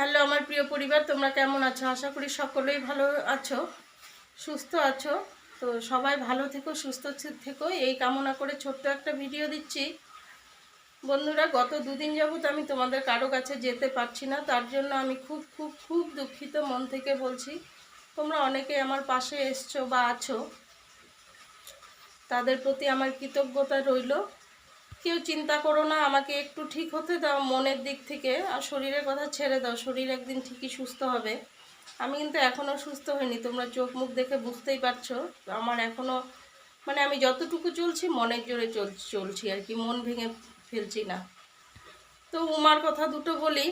Hello, আমার প্রিয় পরিবার, তোমরা কেমন আছো? আশা করি সকলেই ভালো আছো, সুস্থ আছো। তো সবাই ভালো থেকো, সুস্থ থেকো। এই কামনা করে ছোট্ট একটা ভিডিও দিচ্ছি। বন্ধুরা, গত দুদিন যাবত আমি তোমাদের কারও কাছে যেতে পারছি না, তার জন্য আমি খুব খুব খুব দুঃখিত, মন থেকে বলছি। তোমরা অনেকে আমার পাশে এসছো বা আছো। তাদের প্রতি আমার কৃতজ্ঞতা রইল। কেউ চিন্তা করো না, আমাকে একটু ঠিক হতে দাও মনের দিক থেকে আর শরীরের কথা ছেড়ে দাও। শরীর একদিন ঠিকই সুস্থ হবে। আমি কিন্তু এখনও সুস্থ হইনি, তোমরা চোখ মুখ দেখে বুঝতেই পারছ। আমার এখনও মানে আমি যতটুকু চলছি মনের জোরে চল, চলছি আর কি, মন ভেঙে ফেলছি না। তো উমার কথা দুটো বলি।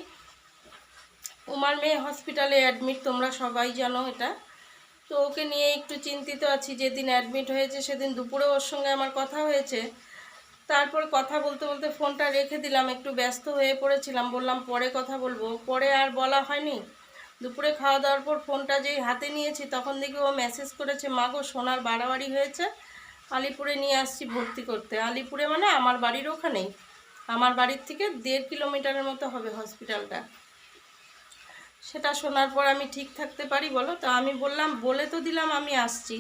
উমার মেয়ে হসপিটালে অ্যাডমিট তোমরা সবাই জানো এটা। তো ওকে নিয়ে একটু চিন্তিত আছি, যেদিন অ্যাডমিট হয়েছে সেদিন দুপুরে ওর সঙ্গে আমার কথা হয়েছে। তারপর কথা বলতে বলতে ফোনটা রেখে দিলাম, একটু ব্যস্ত হয়ে পড়েছিলাম, বললাম পরে কথা বলব। পরে আর বলা হয়নি। দুপুরে খাওয়া দাওয়ার পর ফোনটা যেই হাতে নিয়েছি, তখন দেখি ও মেসেজ করেছে, মা গো, সোনার বাড়াবাড়ি হয়েছে, আলিপুরে নিয়ে আসছি ভর্তি করতে। আলিপুরে মানে আমার বাড়ির ওখানেই। আমার বাড়ির থেকে দেড় কিলোমিটারের মতো হবে হসপিটালটা সেটা শোনার পর আমি ঠিক থাকতে পারি বলো? তো আমি বললাম, বলে তো দিলাম, আমি আসছি।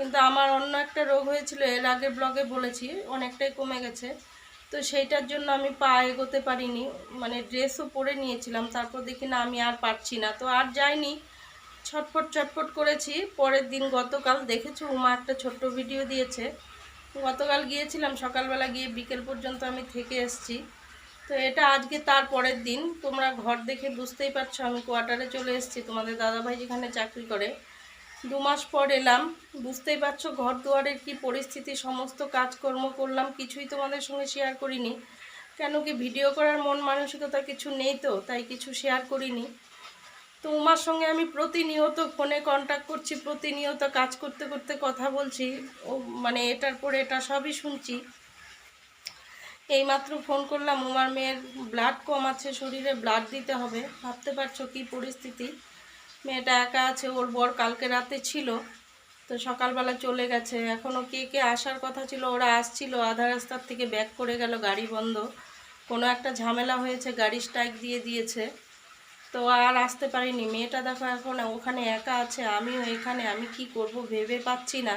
কিন্তু আমার অন্য একটা রোগ হয়েছিল, এর আগে ব্লগে বলেছি, অনেকটাই কমে গেছে। তো সেইটার জন্য আমি পা এগোতে পারিনি মানে ড্রেসও পরে নিয়েছিলাম, তারপর দেখি না আমি আর পারছি না। তো আর যাইনি, ছটফট ছটফট করেছি। পরের দিন গতকাল, দেখেছ, উমা একটা ছোট্ট ভিডিও দিয়েছে। গতকাল গিয়েছিলাম, সকালবেলা গিয়ে বিকেল পর্যন্ত আমি থেকে এসেছি। তো এটা আজকে তার পরের দিন, তোমরা ঘর দেখে বুঝতেই পারছ, আমি কোয়ার্টারে চলে এসেছি। তোমাদের দাদাভাই যেখানে চাকরি করে দু মাস পর এলাম। বুঝতেই পারছ ঘর দুয়ারের কি পরিস্থিতি, সমস্ত কাজকর্ম করলাম, কিছুই তোমাদের সঙ্গে শেয়ার করিনি। কেন কি ভিডিও করার মন মানসিকতা কিছু নেই তো, তাই কিছু শেয়ার করিনি। তো উমার সঙ্গে আমি প্রতিনিয়ত ফোনে কন্ট্যাক্ট করছি, প্রতিনিয়ত কাজ করতে করতে কথা বলছি। ও মানে এটার পরে এটা সবই শুনছি। এইমাত্র ফোন করলাম, উমার মেয়ের ব্লাড কম আছে, শরীরে ব্লাড দিতে হবে। ভাবতে পারছ কি পরিস্থিতি? মেয়েটা একা আছে, ওর বর কালকে রাতে ছিল, তো সকালবেলা চলে গেছে। এখনও কে কে আসার কথা ছিল, ওরা আসছিল, আধা রাস্তার থেকে ব্যাক করে গেল, গাড়ি বন্ধ। কোনো একটা ঝামেলা হয়েছে, গাড়ি স্ট্রাইক দিয়ে দিয়েছে। তো আর আসতে পারিনি। মেয়েটা দেখো এখন ওখানে একা আছে, আমিও এখানে, আমি কি করব ভেবে পাচ্ছি না।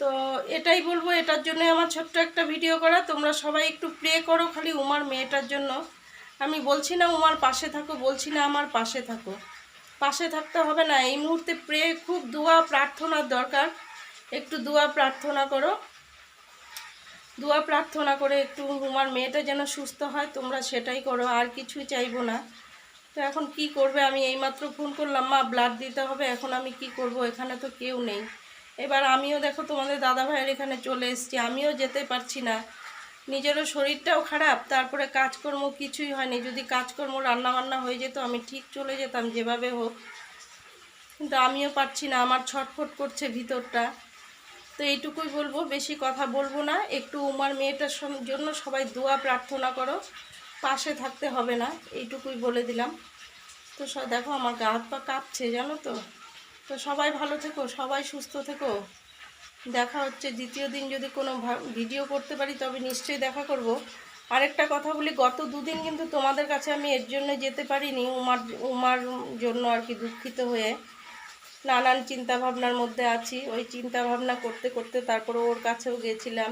তো এটাই বলব, এটার জন্য আমার ছোট্ট একটা ভিডিও করা। তোমরা সবাই একটু প্রে করো খালি উমার মেয়েটার জন্য। আমি বলছি না উমার পাশে থাকো, বলছি না আমার পাশে থাকো। পাশে থাকতে হবে না। এই মুহূর্তে প্রে খুব দোয়া প্রার্থনার দরকার। একটু দোয়া, প্রার্থনা করো। দোয়া, প্রার্থনা করে একটু উমার মেয়েটা যেন সুস্থ হয়, তোমরা সেটাই করো, আর কিছুই চাইব না। তো এখন কি করবে? আমি এইমাত্র ফোন করলাম, মা ব্লাড দিতে হবে, এখন আমি কি করব? এখানে তো কেউ নেই। এবার আমিও দেখো তোমাদের দাদা ভাইয়ের এখানে চলে এসেছি, আমিও যেতে পারছি না। নিজেরও শরীরটাও খারাপ, তারপরে কাজকর্ম কিছুই হয়নি। যদি কাজকর্ম রান্নাবান্না হয়ে যেত, আমি ঠিক চলে যেতাম যেভাবে হোক। কিন্তু আমিও পারছি না, আমার ছটফট করছে ভিতরটা। তো এইটুকুই বলব, বেশি কথা বলব না। একটু উমার মেয়েটার জন্য সবাই দোয়া, প্রার্থনা করো। পাশে থাকতে হবে না, এইটুকুই বলে দিলাম। তো দেখো আমার গা হাত পা কাঁপছে, জানো তো? তো সবাই ভালো থেকো, সবাই সুস্থ থেকো। দেখা হচ্ছে। দ্বিতীয় দিন যদি কোনো ভিডিও করতে পারি, তবে নিশ্চয়ই দেখা করব। আরেকটা কথা বলি, গত দুদিন কিন্তু তোমাদের কাছে আমি এর জন্য যেতে পারিনি, উমার উমার জন্য আর কি দুঃখিত হয়ে নানান চিন্তা ভাবনার মধ্যে আছি। ওই চিন্তা ভাবনা করতে করতে তারপরে ওর কাছেও গেছিলাম।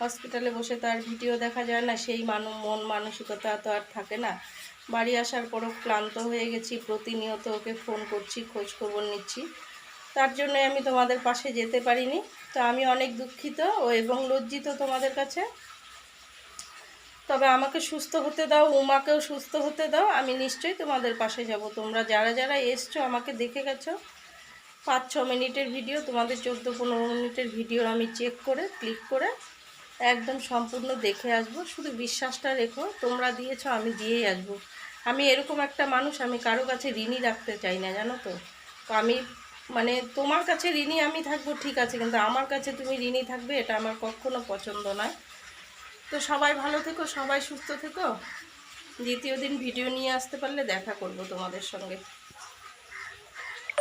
হসপিটালে বসে তার ভিডিও দেখা যায় না, সেই মানব মন মানসিকতা তো আর থাকে না। বাড়ি আসার পরও ক্লান্ত হয়ে গেছি, প্রতিনিয়ত ওকে ফোন করছি, খোঁজ খবর নিচ্ছি। তার জন্য আমি তোমাদের পাশে যেতে পারিনি। তো আমি অনেক দুঃখিত ও এবং লজ্জিত তোমাদের কাছে। তবে আমাকে সুস্থ হতে দাও, উমাকেও সুস্থ হতে দাও। আমি নিশ্চয়ই তোমাদের পাশে যাব। তোমরা যারা যারা এসছো, আমাকে দেখে গেছো। পাঁচ, ছ মিনিটের ভিডিও, তোমাদের চোদ্দ, পনেরো মিনিটের ভিডিও আমি চেক করে, ক্লিক করে একদম সম্পূর্ণ দেখে আসব। শুধু বিশ্বাসটা রেখো, তোমরা দিয়েছ, আমি দিয়েই আসব। আমি এরকম একটা মানুষ, আমি কারও কাছে ঋণই রাখতে চাই না, জানো তো? তো আমি মানে তোমার কাছে ঋণী আমি থাকব, ঠিক আছে, কিন্তু আমার কাছে তুমি ঋণী থাকবে, এটা আমার কখনো পছন্দ নয়। তো সবাই ভালো থেকো, সবাই সুস্থ থেকো। দ্বিতীয় দিন ভিডিও নিয়ে আসতে পারলে দেখা করব তোমাদের সঙ্গে।